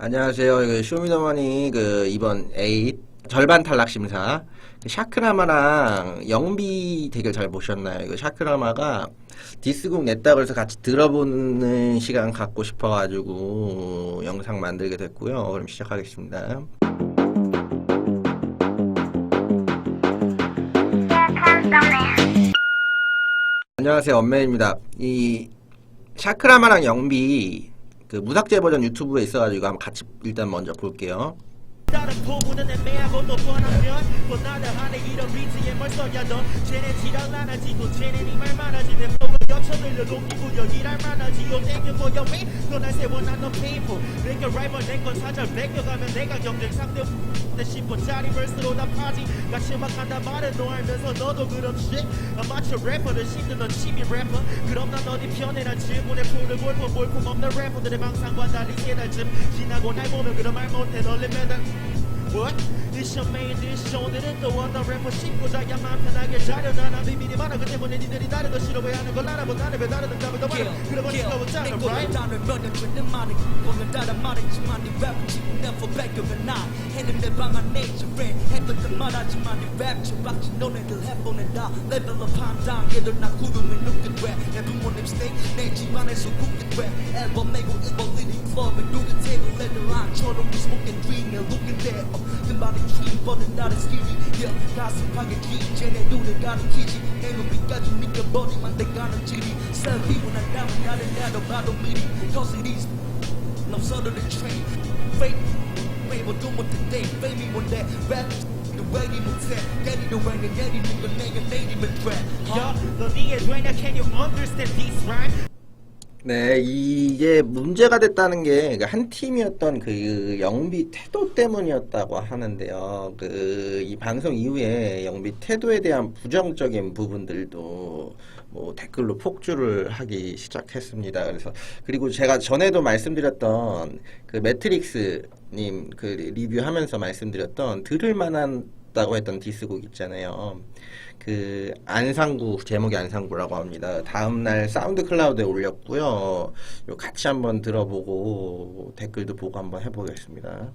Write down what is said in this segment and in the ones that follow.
안녕하세요. 그 쇼미더머니 그 이번 A 절반 탈락 심사 그 샤크라마랑 영비 대결 잘 보셨나요? 이거 샤크라마가 디스곡 냈다고 해서 같이 들어보는 시간 갖고 싶어가지고 영상 만들게 됐고요. 그럼 시작하겠습니다. 안녕하세요. 엄매입니다. 이 샤크라마랑 영비 그 무삭제 버전 유튜브에 있어가지고 한번 같이 일단 먼저 볼게요. 겹쳐들려 녹이고 여기랄 많아지요. 땡겨 보여 왜너날 세워 난너 페이퍼 내가 라이벌 내건 사절 베껴가면 내가 경쟁 상대 내 10분짜리 verse로 다 파지. 같이 막 한다 말은 너 알면서 너도 그럼 shit 아마추어 래퍼를 씹는 넌 취미 래퍼 그럼 난 어디 편해? 난 질문에 풀을 볼품 볼품 없는 래퍼들의 망상과 달리 깨달쯤 지나고 날 보면 그런 말 못해. 널 매달 What? This your main dish 오늘은 또 어떤 래퍼 씹고자야 맘 편하게 자려나 나 비밀이 많아 그 때문에 니들이 다른 거 싫어 왜 하는 걸 알아보 나는 왜 다른 걸더 많아 그러고 싶어 보잖아 right? 나를 몇년전에 많은 꿈을 따라 말했지만 네 랩은 지금 never back of an eye 했는데 방안 내줄에 했던 듯 말하지만 네랩 처박지 너네들 해보는 다 레벨업 한 단계들 나 구름을 눕게 돼내 부모 립스틱 내 집안에서 굳게 돼 앨범 내고 일본 리딩 클럽에 누구 테이블 애들 안처럼 we smoking dream 내 looking there 그 말이 dream 뻗은 나를 skinny yeah 가슴팍에 쥐 쟤네 눈을 가리키지 내 눈빛까지 느껴버리만 내가는 지리 셀피고 난 다음 나를 나도 봐도 미리 Cause it is I'm sort of the train Fake Fame 뭐 do what today Fame me one day Rap the way he moves it Get it away 내 내리는 건 내가 내리면 돼 야, 너 니에 되냐? Can you understand this rhyme? 네, 이게 문제가 됐다는 게 한 팀이었던 그 영비 태도 때문이었다고 하는데요. 그 이 방송 이후에 영비 태도에 대한 부정적인 부분들도 뭐 댓글로 폭주를 하기 시작했습니다. 그래서 그리고 제가 전에도 말씀드렸던 그 매트릭스 님 그 리뷰하면서 말씀드렸던 들을 만한 다고 했던 디스곡 있잖아요. 그 안상구 제목이 안상구라고 합니다. 다음 날 사운드 클라우드에 올렸고요. 요 같이 한번 들어보고 댓글도 보고 한번 해보겠습니다.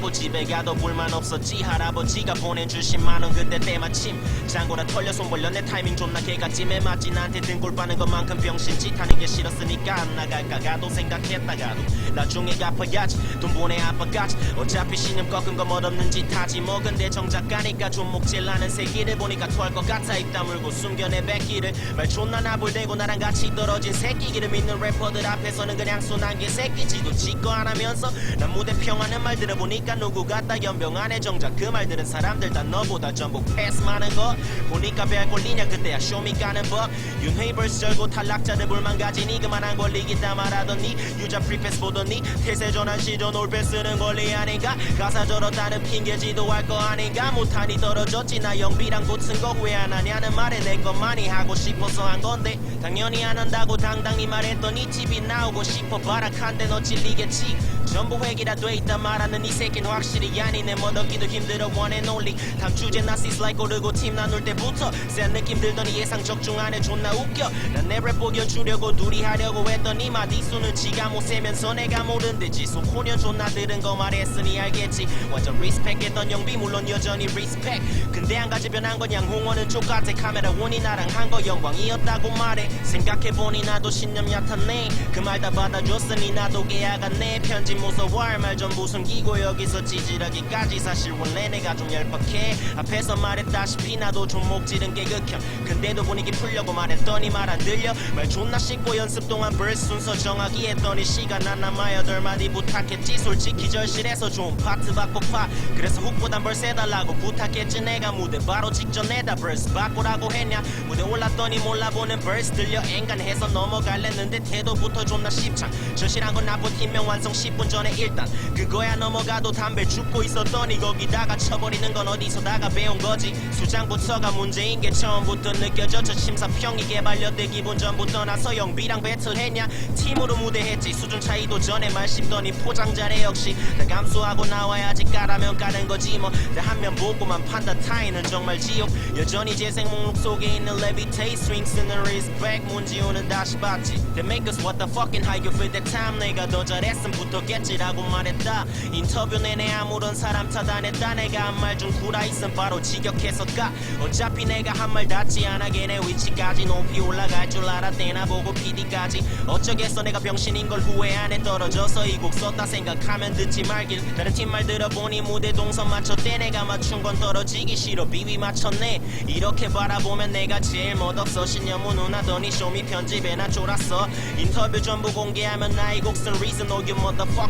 뭐 집에 가도 불만 없었지. 할아버지가 보내준 10만원 그때 때마침 장고라 털려 손내 타이밍 존나 개같지매 맞지 나한테 등골 빠는 것만큼 병신짓 하는 게 싫었으니까 안 나갈까 가도 생각했다가도 나중에 갚아야지. 돈 보내 아빠까지. 어차피 신념 꺾은 거 멋없는 짓 하지 뭐. 근데 정작 가니까 좀 목질나는 새끼를 보니까 토할 것 같아. 입 다물고 숨겨내 뱉기를. 말 존나 나불대고 나랑 같이 떨어진 새끼기를 믿는 래퍼들 앞에서는 그냥 순한 게 새끼지도 지거 안 하면서 난 무대 평하는 말 들어보니까 누구 같다 연병 안에 정작 그 말 들은 사람들 다 너보다 전부 패스 많은 거 보니까 배알 꼴리냐 그때야 쇼미 까는 법. 윤회이 벌스 절고 탈락자들 불만 가지니 그만한 권리기 다 말하더니 유자 프리패스 보더니 태세 전환 시전 올패 쓰는 권리 아닌가? 가사 저렇다는 핑계 지도 할 거 아닌가? 못하니 떨어졌지. 나 영비랑 붙은 거 왜 안 하냐는 말에 내 것만이 하고 싶어서 한 건데 당연히 안 한다고 당당히 말했더니 집이 나오고 싶어. 바락한데 너 질리겠지 전부 회기라 돼 있다 말하는 이 새끼는 확실히 아니네. 뭐 넣기도 힘들어 and only 다음 주제 나 like 고르고 팀 나눌 때부터 센 느낌 들더니 예상 적중 안에 존나 웃겨. 난내랩 보여주려고 둘이 하려고 했더니 마디수는 지가 못 세면서 내가 모른데 지수 호년 존나 들은 거 말했으니 알겠지. 완전 리스펙했던 영비 물론 여전히 리스펙 근데 한 가지 변한 건 양홍원은 족같아. 카메라 원이 나랑 한 거 영광이었다고 말해. 생각해보니 나도 신념 얕았네. 그 말 다 받아줬으니 나도 계약았네. 편집 무서워할 말 전부 숨기고 여기서 찌질하기까지 사실 원래 내가 좀 열받게 앞에서 말했다시피 나도 좀게 극혐. 근데도 분위기 풀려고 말했더니 말 안 들려. 말 존나 씻고 연습 동안 벌스 순서 정하기 했더니 시간 안 남아 여덟 마디 부탁했지. 솔직히 절실해서 좋은 파트 받고 파. 그래서 훅보단 벌스 해달라고 부탁했지. 내가 무대 바로 직전에다 벌스 바꾸라고 했냐. 무대 올랐더니 몰라보는 벌스 들려. 앵간해서 넘어갈랬는데 태도부터 존나 십창. 절실한 건 나쁜 팀명 완성 10분 전에 일단 그거야 넘어가도 담배 죽고 있었더니 거기다가 쳐버리는 건 어디서다가 배운 거지. 수장부터가 문제인 게 처음부터 느껴져 저 심사평이 개발려대. 기분 전부 떠나서 영비랑 배틀했냐? 팀으로 무대했지. 수준 차이도 전에 말 씹더니 포장 잘해. 역시 다 감수하고 나와야지 까라면 까는 거지 뭐내 한면 보고만 판다. 타이는 정말 지옥. 여전히 재생 목록 속에 있는 swing 쓰는 respect 문지우는 다시 봤지. They make us what the fucking how you feel that time. 내가 더 잘했음. 부터겠지 했지라고 말했다. 인터뷰 내내 아무런 사람 차단했다. 내가 한 말 중 구라 있음 바로 직역해서 까 어차피 내가 한 말 닿지 않아 걔네 위치까지 높이 올라갈 줄 알았대나 보고 PD까지. 어쩌겠어. 내가 병신인 걸 후회 안 해 떨어져서 이 곡 썼다 생각하면 듣지 말길. 다른 팀 말 들어보니 무대 동선 맞췄대. 내가 맞춘 건 떨어지기 싫어 비비 맞췄네. 이렇게 바라보면 내가 제일 멋없어. 신념은 운하더니 쇼미 편집에 나 쫄았어. 인터뷰 전부 공개하면 나의 곡쓴 reason all you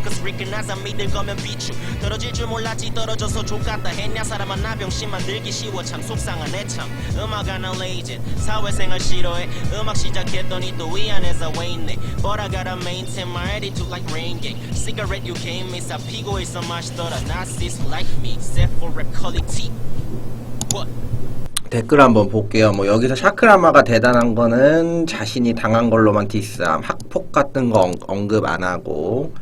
motherfuckers recognize 안 믿을 거면 비추 떨어질 줄 몰랐지 떨어져서 족같다. 했냐 사람아 나 병신 만들기 쉬워. 참 속상하네 참. 음악 하나 레이진 사회생활 싫어해. 음악 시작했더니 또이 안에서 왜 있네? But I gotta maintain my attitude like rain gang. Cigarette you gave me 사 피고 있어 마시더라. Nazis like me. Set for rap quality What? 댓글 한번 볼게요. 뭐 여기서 샤크라마가 대단한 거는 자신이 당한 걸로만 디스함, 학폭 같은 거 언- 언급 안 하고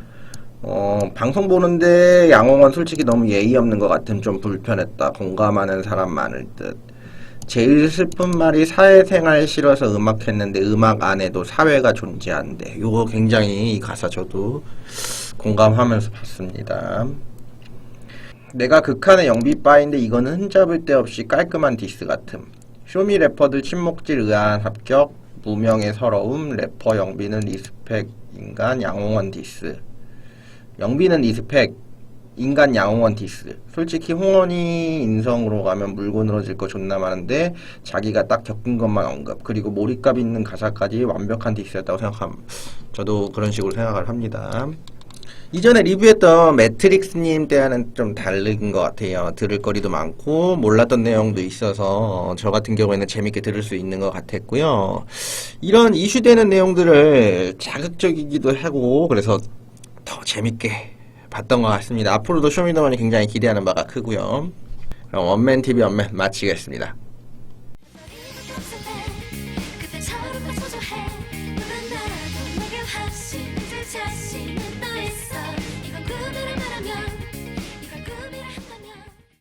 어, 방송 보는데 양홍원 솔직히 너무 예의 없는 것 같음 좀 불편했다. 공감하는 사람 많을 듯. 제일 슬픈 말이 사회생활 싫어서 음악했는데 음악 안에도 사회가 존재한대. 요거 굉장히 이 가사 저도 공감하면서 봤습니다. 내가 극한의 영비빠인데 이거는 흠잡을 데 없이 깔끔한 디스 같음. 쇼미 래퍼들 침묵질 의아한 합격, 무명의 서러움, 래퍼 영비는 리스펙, 인간 양홍원 디스. 영비는 리스펙, 인간 양홍원 디스. 솔직히 홍원이 인성으로 가면 물고 늘어질 거 존나 많은데 자기가 딱 겪은 것만 언급. 그리고 몰입감 있는 가사까지 완벽한 디스였다고 생각함. 저도 그런 식으로 생각을 합니다. 이전에 리뷰했던 매트릭스님 때와는 좀 다른 것 같아요. 들을 거리도 많고 몰랐던 내용도 있어서 저 같은 경우에는 재밌게 들을 수 있는 것 같았고요. 이런 이슈되는 내용들을 자극적이기도 하고 그래서 더 재밌게 봤던 것 같습니다. 앞으로도 쇼미더머니 굉장히 기대하는 바가 크고요. 그럼 원맨 TV 원맨 마치겠습니다.